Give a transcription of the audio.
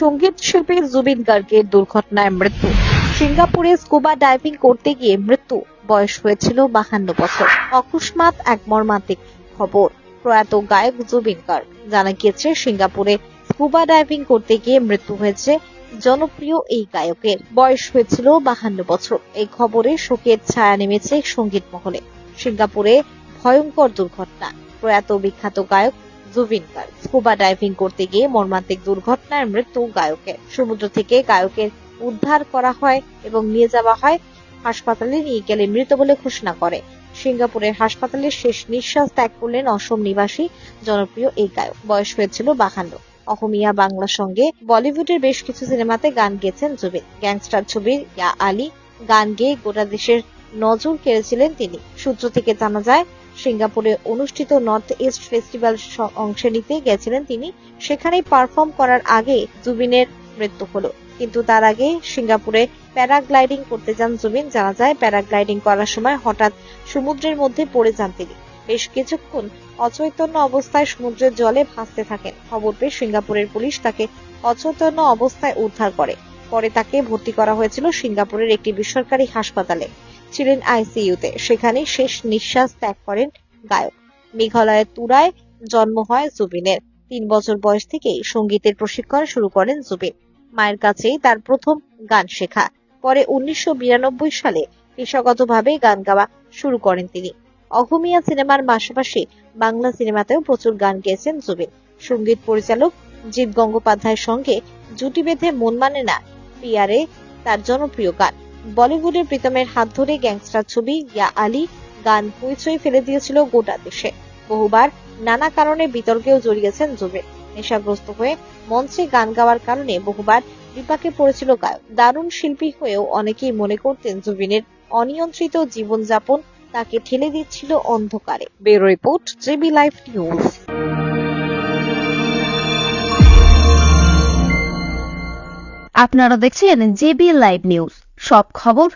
সংগীত শিল্পী জুবিন গার্গের দুর্ঘটনায় মৃত্যু। সিঙ্গাপুরে স্কুবা ডাইভিং করতে গিয়ে মৃত্যু। বয়স হয়েছিল বাহান্ন বছর। অকস্মাৎ এক মর্মান্তিক খবর। প্রয়াত গায়ক জুবিন গার্গ জানা গিয়েছে, সিঙ্গাপুরে স্কুবা ডাইভিং করতে গিয়ে মৃত্যু হয়েছে জনপ্রিয় এই গায়কের। বয়স হয়েছিল বাহান্ন বছর। এই খবরে শোকের ছায়া নেমেছে সংগীত মহলে। সিঙ্গাপুরে ভয়ঙ্কর দুর্ঘটনা। প্রয়াত বিখ্যাত গায়ক জুবিন গার্গ স্কুবা ডাইভিং করতে গিয়ে মর্মান্তিক দুর্ঘটনায় মৃত্যু গায়কের। সমুদ্র থেকে গায়কের উদ্ধার করা হয় এবং নিয়ে যাওয়া হয় হাসপাতালে। নিয়ে গেলে মৃত বলে ঘোষণা করে। সিঙ্গাপুরের হাসপাতালে শেষ নিঃশ্বাস ত্যাগ করলেন অসম নিবাসী জনপ্রিয় এই গায়ক। বয়স হয়েছিল বাহান্ন। অহমিয়া বাংলার সঙ্গে বলিউডের বেশ কিছু সিনেমাতে গান গেয়েছেন জুবিন গ্যাংস্টার ছবির ইয়া আলী গান গেয়ে গোটা দেশের নজর কেড়েছিলেন তিনি। সূত্র থেকে জানা যায়, সিঙ্গাপুরে অনুষ্ঠিত নর্থ ইস্ট ফেস্টিভ্যাল অংশে নিতে গেছিলেন তিনি। সেখানেই পারফর্ম করার আগে জুবিনের মৃত্যু হলো। কিন্তু তার আগে সিঙ্গাপুরে প্যারাগ্লাইডিং করতে যান জুবিন। জানা যায়, প্যারাগ্লাইডিং করার সময় হঠাৎ সমুদ্রের মধ্যে পড়ে যান তিনি। বেশ কিছুক্ষণ অচৈতন্য অবস্থায় সমুদ্রের জলে ভাসতে থাকেন। খবর পেয়ে সিঙ্গাপুরের পুলিশ তাকে অচৈতন্য অবস্থায় উদ্ধার করে। পরে তাকে ভর্তি করা হয়েছিল সিঙ্গাপুরের একটি বেসরকারি হাসপাতালে। ছিলেন আইসিইউতে। সেখানে শেষ নিঃশ্বাস ত্যাগ করেন গায়ক। মেঘালয়ের তুরায় জন্ম হয় জুবিনের। তিন বছর বয়স থেকেই সঙ্গীতের প্রশিক্ষণ শুরু করেন জুবিন। মায়ের কাছেই তার প্রথম গান শেখা। পরে উনিশশো বিরানব্বই সালে পেশাগতভাবে গান গাওয়া শুরু করেন তিনি। অহমিয়া সিনেমার পাশাপাশি বাংলা সিনেমাতেও প্রচুর গান গেয়েছেন জুবিন। সংগীত পরিচালক জিৎ গঙ্গোপাধ্যায়ের সঙ্গে জুটি বেঁধে মন মানে না, পিয়ারে তার জনপ্রিয় গান। বলিউডের প্রীতমের হাত ধরে গ্যাংস্টার ছবি ইয়া আলী গান হইচই ফেলে দিয়েছিল গোটা দেশে। বহুবার নানা কারণে বিতর্কেও জড়িয়েছেন জুবিন নেশাগ্রস্ত হয়ে মঞ্চে গান গাওয়ার কারণে বহুবার বিপাকে পড়েছিল গায়ক। দারুণ শিল্পী হয়েও অনেকেই মনে করতেন জুবিনের অনিয়ন্ত্রিত জীবনযাপন তাকে ঠেলে দিচ্ছিল অন্ধকারে। Bureau report JB live news. আপনারা দেখছেন জেবি লাইভ নিউজ। সব খবর